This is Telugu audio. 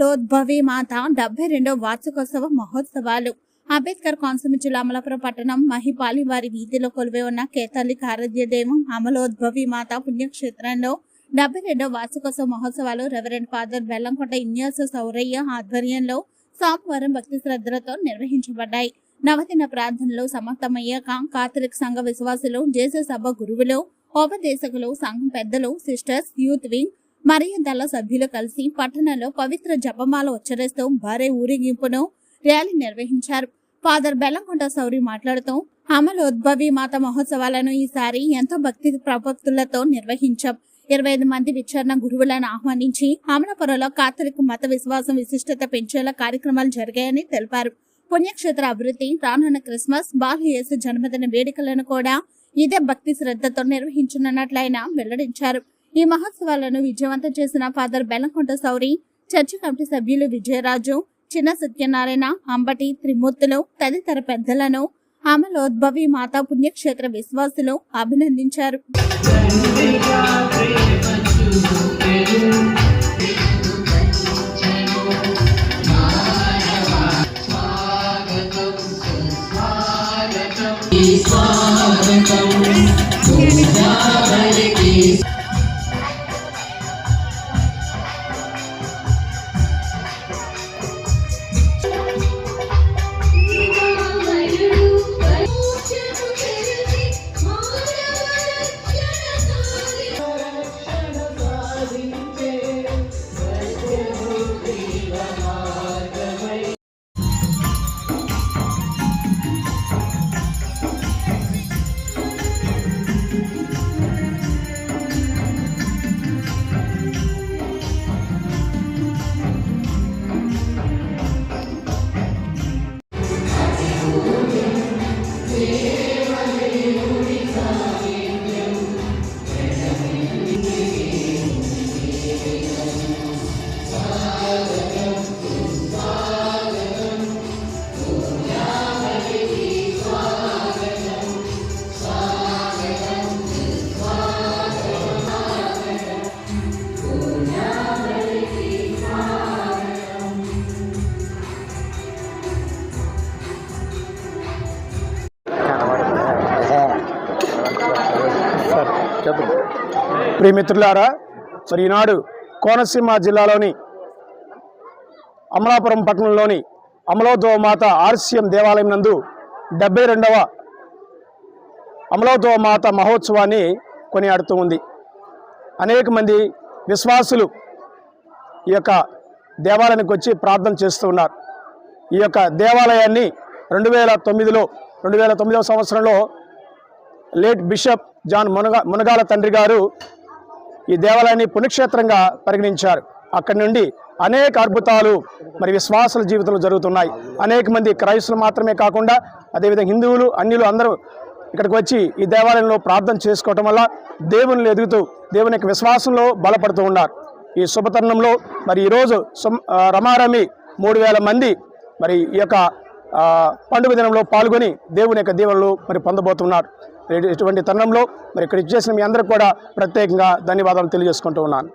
లోద్భవి మాత డెబ్బై రెండో వార్షికోత్సవ మహోత్సవాలు. అంబేద్కర్ కోనసీమ జిల్లా అమలాపురం పట్టణం మహిపాలి వారి వీధిలో కొలువై ఉన్న కేతల్లి కారద్యదేవం అమలోద్భవి మాత పుణ్యక్షేత్రంలో డెబ్బై రెండో వార్షికోత్సవ మహోత్సవాలు రెవరెండ్ ఫాదర్ బెల్లంకొండ ఇన్యాస సౌరయ్య ఆధ్వర్యంలో సోమవారం భక్తి శ్రద్ధలతో నిర్వహించబడ్డాయి. నవదిన ప్రార్థనలు సమాప్తమయ్యాక కాథలిక్ సంఘ విశ్వాసులు జేసే సభ గురువులు ఉపదేశకులు సంఘం పెద్దలు సిస్టర్స్ యూత్ వింగ్ మరియు దళ సభ్యులు కలిసి పట్టణంలో పవిత్ర జపమాల ఉచ్చరిస్తూ భారీ ఊరేగింపును ర్యాలీ నిర్వహించారు. ఫాదర్ బెల్లంకొండ సౌరి మాట్లాడుతూ అమలోద్భవి మాత మహోత్సవాలను ఈసారి ఎంతో భక్తి ప్రపత్తులతో నిర్వహించాం. ఇరవై ఐదు మంది విచారణ గురువులను ఆహ్వానించి అమలాపురంలో కాథలిక్ మత విశ్వాసం విశిష్టత పెంచేలా కార్యక్రమాలు జరిగాయని తెలిపారు. పుణ్యక్షేత్ర అభివృద్ధి రానున్న క్రిస్మస్ బాలయేసు జన్మదిన వేడుకలను కూడా ఇదే భక్తి శ్రద్ధతో నిర్వహించనున్నట్లు ఆయన వెల్లడించారు. ఈ మహోత్సవాలను విజయవంతం చేసిన ఫాదర్ బెల్లంకొండ సౌరి చర్చి కమిటీ సభ్యులు విజయరాజు చిన్న సత్యనారాయణ అంబటి త్రిమూర్తులు తదితర పెద్దలను ఆమెలోద్భవి మాతా పుణ్యక్షేత్ర విశ్వాసులు అభినందించారు. స్వాగతం ప్రియమిత్రులారా మరి ఈనాడు కోనసీమ జిల్లాలోని అమలాపురం పట్టణంలోని అమలోద్వ మాత ఆర్సిఎం దేవాలయం నందు డెబ్బై రెండవ అమలోద్వ మాత మహోత్సవాన్ని కొనియాడుతూ ఉంది. అనేక మంది విశ్వాసులు ఈ యొక్క దేవాలయానికి వచ్చి ప్రార్థన చేస్తూ ఉన్నారు. ఈ యొక్క దేవాలయాన్ని రెండు వేల తొమ్మిదిలో రెండు వేల తొమ్మిదవ సంవత్సరంలో late bishop John Munaga Munagala తండ్రి గారు ఈ దేవాలయాన్ని పుణ్యక్షేత్రంగా పరిగణించారు. అక్కడి నుండి అనేక అద్భుతాలు మరి విశ్వాసుల జీవితంలో జరుగుతున్నాయి. అనేక మంది క్రైస్తులు మాత్రమే కాకుండా అదేవిధంగా హిందువులు అన్యులు అందరూ ఇక్కడికి వచ్చి ఈ దేవాలయంలో ప్రార్థన చేసుకోవటం వల్ల దేవుని ఎదుగుతూ దేవుని యొక్క విశ్వాసంలో బలపడుతూ ఉన్నారు. ఈ శుభతరుణంలో మరి ఈరోజు సుమ్- రమారమి మూడు వేల మంది మరి ఈ యొక్క పండుగ దినంలో పాల్గొని దేవుని యొక్క దీవెనలు మరి పొందబోతున్నారు. ఇటువంటి తరుణంలో మరి ఇక్కడ ఇచ్చేసిన మీ అందరికి కూడా ప్రత్యేకంగా ధన్యవాదాలు తెలియజేసుకుంటూ ఉన్నాను.